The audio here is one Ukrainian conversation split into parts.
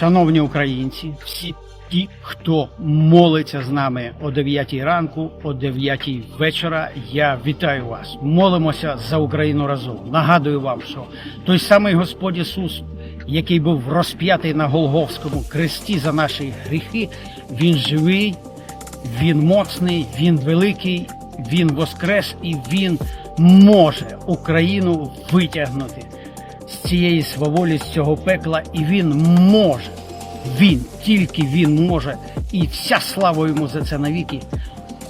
Шановні українці, всі ті, хто молиться з нами о 9 ранку, о 9 вечора, я вітаю вас. Молимося за Україну разом. Нагадую вам, що той самий Господь Ісус, який був розп'ятий на Голговському кресті за наші гріхи, Він живий, Він моцний, Він великий, Він воскрес і Він може Україну витягнути з цієї сваволі, з цього пекла, і він може. Він, тільки він може, і вся слава йому за це навіки,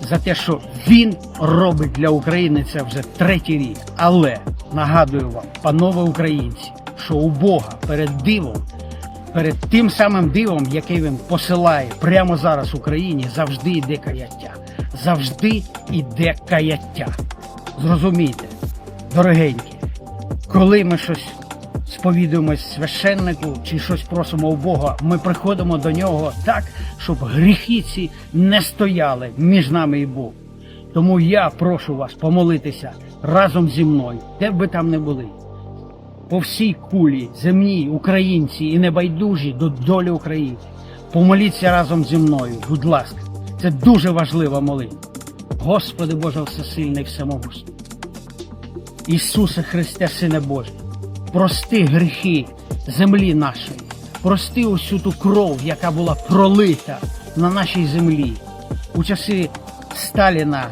за те, що він робить для України це вже третій рік. Але нагадую вам, панове українці, що у Бога перед дивом, перед тим самим дивом, який він посилає прямо зараз Україні, завжди йде каяття. Завжди йде каяття. Зрозумійте, дорогенькі, коли ми щось сповідуємось священнику чи щось просимо у Бога, ми приходимо до нього так, щоб гріхи ці не стояли між нами і Богом. Тому я прошу вас помолитися разом зі мною, де б ви там не були. По всій кулі, земній, українці і небайдужі до долі України. Помоліться разом зі мною, будь ласка. Це дуже важлива молитва. Господи Боже Всесильний Всемогущий. Ісусе Христе, Сине Божий, прости гріхи землі нашої, прости усю ту кров, яка була пролита на нашій землі у часи Сталіна,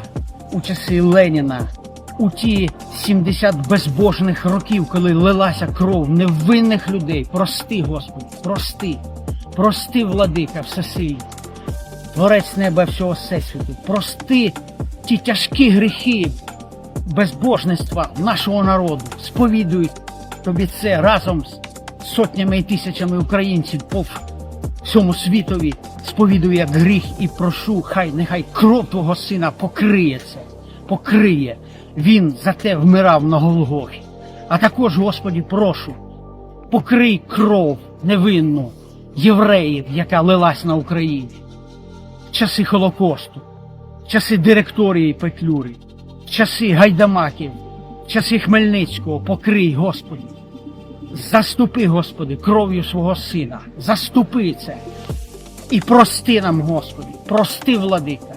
у часи Леніна, у ті 70 безбожних років, коли лилася кров невинних людей. Прости, Господи, прости, прости, владика, всесильний. Творець неба всього всесвіту, прости ті тяжкі гріхи безбожництва нашого народу. Сповідують тобі це разом з сотнями і тисячами українців по всьому світові. Сповідую як гріх і прошу, хай нехай кров твого сина покриє це, покриє. Він за те вмирав на Голгофі. А також, Господі, прошу, покрий кров невинну євреїв, яка лилась на Україні в часи Холокосту, в часи директорії Петлюри, в часи Гайдамаків, в часи Хмельницького, покрий, Господи. Заступи, Господи, кров'ю свого сина, заступи це. І прости нам, Господи, прости, владика.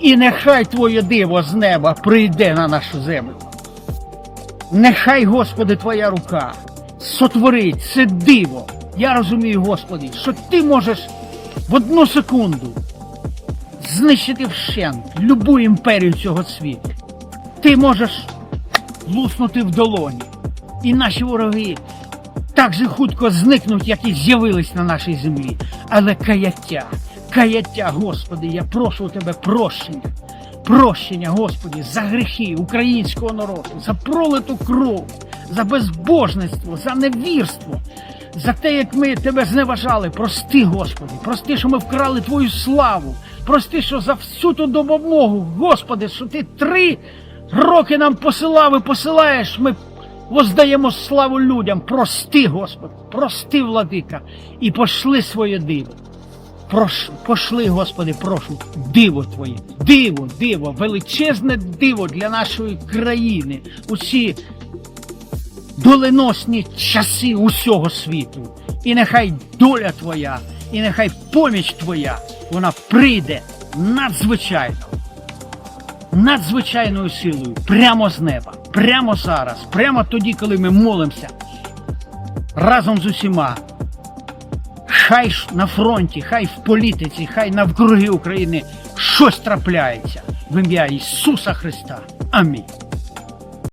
І нехай Твоє диво з неба прийде на нашу землю. Нехай, Господи, Твоя рука сотворить це диво. Я розумію, Господи, що Ти можеш в одну секунду знищити вщент любу імперію цього світу. Ти можеш луснути в долоні. І наші вороги так же хутко зникнуть, як і з'явились на нашій землі. Але каяття, каяття, Господи, я прошу у тебе прощення. Прощення, Господі, за гріхи українського народу, за пролиту кров, за безбожництво, за невірство, за те, як ми тебе зневажали. Прости, Господи, прости, що ми вкрали Твою славу. Прости, що за всю ту допомогу, Господи, що ти три роки нам посилав і посилаєш, ми воздаємо славу людям. Прости, Господи, прости, владика, і пошли своє диво. Прош, пошли, Господи, прошу, диво Твоє, диво, диво, величезне диво для нашої країни, усі доленосні часи усього світу. І нехай доля Твоя, і нехай поміч Твоя, вона прийде надзвичайно, надзвичайною силою, прямо з неба, прямо зараз, прямо тоді, коли ми молимося разом з усіма. Хай на фронті, хай в політиці, хай навкруги України щось трапляється в ім'я Ісуса Христа. Амінь.